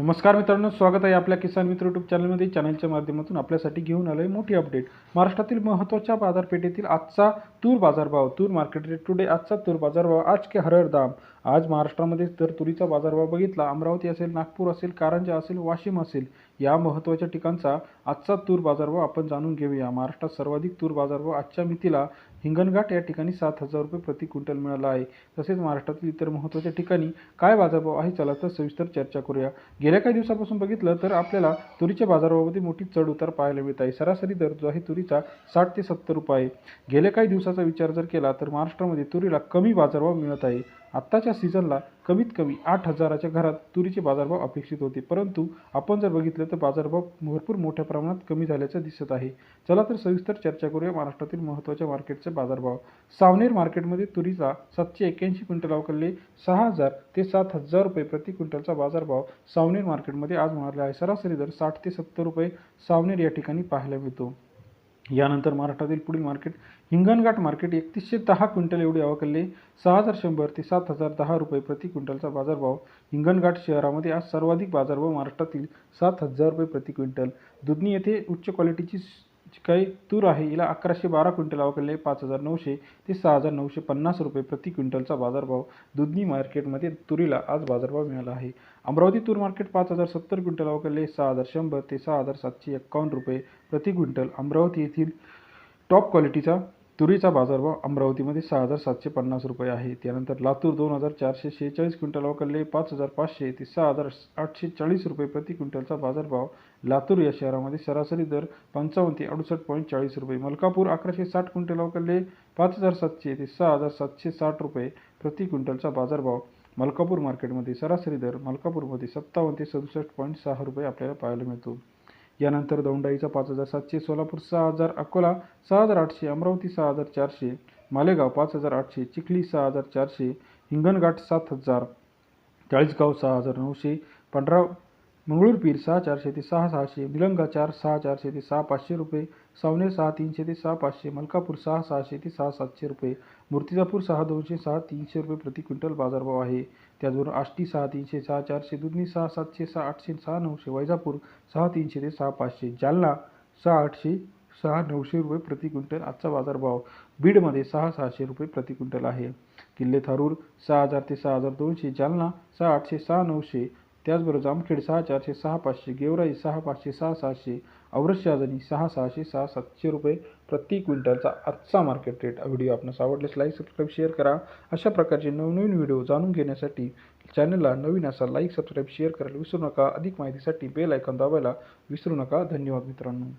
नमस्कार मित्रांनो स्वागत आहे आपल्या किसान मित्र यूट्यूब चॅनलमध्ये चॅनलच्या माध्यमातून आपल्यासाठी घेऊन आलो आहे मोठी अपडेट महाराष्ट्रातील महत्त्वाच्या बाजारपेठेतील आजचा तूर बाजारभाव तूर मार्केट रेट टुडे आजचा तूर बाजारभाव आज के हरर दाम. आज महाराष्ट्रामध्ये जर तुरीचा बाजारभाव बघितला अमरावती असेल नागपूर असेल कारंजा असेल वाशिम असेल या महत्त्वाच्या ठिकाणचा आजचा तूर बाजारभाव आपण जाणून घेऊया. महाराष्ट्रात सर्वाधिक तूर बाजारभाव आजच्या मितीला हिंगणघाट या ठिकाणी सात हजार रुपये प्रति क्विंटल मिळाला आहे. तसेच महाराष्ट्रातील इतर महत्त्वाच्या ठिकाणी काय बाजारभाव आहे चला तर सविस्तर चर्चा करूया. गेल्या काही दिवसापासून बघितलं तर आपल्याला तुरीच्या बाजारभावामध्ये मोठी चढ उतार पाहायला मिळत आहे. सरासरी दर जो आहे तुरीचा साठ ते सत्तर रुपये आहे. गेल्या काही दिवसाचा विचार जर केला तर महाराष्ट्रामध्ये तुरीला कमी बाजारभाव मिळत आहे. आत्ताच्या सीझनला कमीत कमी आठ हजाराच्या घरात तुरीचे बाजारभाव अपेक्षित होते. परंतु आपण जर बघितलं तर बाजारभाव भरपूर मोठ्या प्रमाणात कमी झाल्याचं दिसत आहे. चला तर सविस्तर चर्चा करूया महाराष्ट्रातील महत्त्वाच्या मार्केटचे बाजारभाव. सावनेर मार्केटमध्ये तुरीचा सातशे एक्याऐंशी क्विंटल अवकलले सहा हजार ते सात हजार रुपये प्रति क्विंटलचा बाजारभाव सावनेर मार्केटमध्ये आज मिळाला आहे. सरासरी दर साठ ते सत्तर रुपये सावनेर या ठिकाणी पाहायला मिळतो. यानंतर महाराष्ट्रातील पुढील मार्केट हिंगणघाट मार्केट एकतीसशे दहा क्विंटल एवढे अवकलले. सहा हजार शंभर ते सात हजार दहा रुपये प्रति क्विंटलचा बाजारभाव हिंगणघाट शहरामध्ये आज सर्वाधिक बाजारभाव महाराष्ट्रातील सात हजार रुपये प्रति क्विंटल. दुधनी येथे उच्च क्वालिटीची जी काही तूर आहे हिला अकराशे बारा क्विंटल अवकलले पाच हजार नऊशे ते सहा हजार नऊशे पन्नास रुपये प्रति क्विंटलचा बाजारभाव दुधनी मार्केटमध्ये तुरीला आज बाजारभाव मिळाला आहे. अमरावती तूर मार्केट पाच हजार सत्तर क्विंटल अवकलले सहा हजार शंभर ते सहा हजार सातशे एक्कावन्न रुपये प्रति क्विंटल अमरावती येथील टॉप क्वालिटीचा तुरीचा बाजारभाव अमरावतीमध्ये सहा हजार सातशे पन्नास रुपये आहे. त्यानंतर लातूर दोन हजार चारशे शेहेचाळीस क्विंटल अवकलले पाच हजार पाचशे ते सहा हजार आठशे चाळीस रुपये प्रति क्विंटलचा बाजारभाव. लातूर या शहरामध्ये सरासरी दर पंचावन्न ते अडुसष्ट पॉईंट चाळीस रुपये. मलकापूर अकराशे साठ क्विंटल अवकलले पाच हजार सातशे ते सहा हजार सातशे साठ रुपये प्रति क्विंटलचा बाजारभाव. मलकापूर मार्केटमध्ये सरासरी दर मलकापूरमध्ये सत्तावन्न ते सदुसष्ट पॉईंट सहा रुपये आपल्याला पाहायला मिळतो. यानंतर दौंडाईचा पाच हजार सातशे सोलापूर सहा हजार अकोला सहा हजार आठशे अमरावती सहा हजार चारशे मालेगाव पाच हजार आठशे चिखली सहा हजार चारशे हिंगणघाट सात हजार चाळीसगाव सहा हजार नऊशे पंधरा मंगळूरपीर सहा चारशे ते सहा सहाशे निलंगा चार सहा चारशे ते सहा पाचशे रुपये सावनेर सहा तीनशे ते सहा पाचशे मलकापूर सहा सहाशे ते सहा सातशे रुपये मूर्तिजापूर सहा दोनशे सहा तीनशे रुपये प्रति क्विंटल बाजारभाव आहे. त्याचबरोबर आष्टी सहा तीनशे सहा चारशे दुधनी सहा सातशे सहा आठशे सहा नऊशे वैजापूर सहा तीनशे ते सहा पाचशे जालना सहा आठशे सहा नऊशे रुपये प्रति क्विंटल आजचा बाजारभाव. बीडमध्ये सहा सहाशे रुपये प्रति क्विंटल आहे. किल्ले थारूर सहा हजार ते सहा हजार दोनशे जालना सहा आठशे सहा नऊशे त्याचबरोबर जामखेड सहा चारशे सहा पाचशे गेवराई सहा पाचशे सहा सहाशे औरस शहाजनी सहा सहाशे सहा सातशे रुपये प्रति क्विंटलचा आजचा मार्केट रेट व्हिडिओ आपणास आवडल्यास लाईक सबस्क्राईब शेअर करा. अशा प्रकारचे नवनवीन व्हिडिओ जाणून घेण्यासाठी चॅनलला नवीन असा लाईक सबस्क्राईब शेअर करायला विसरू नका. अधिक माहितीसाठी बेल आयकॉन दाबायला विसरू नका. धन्यवाद मित्रांनो.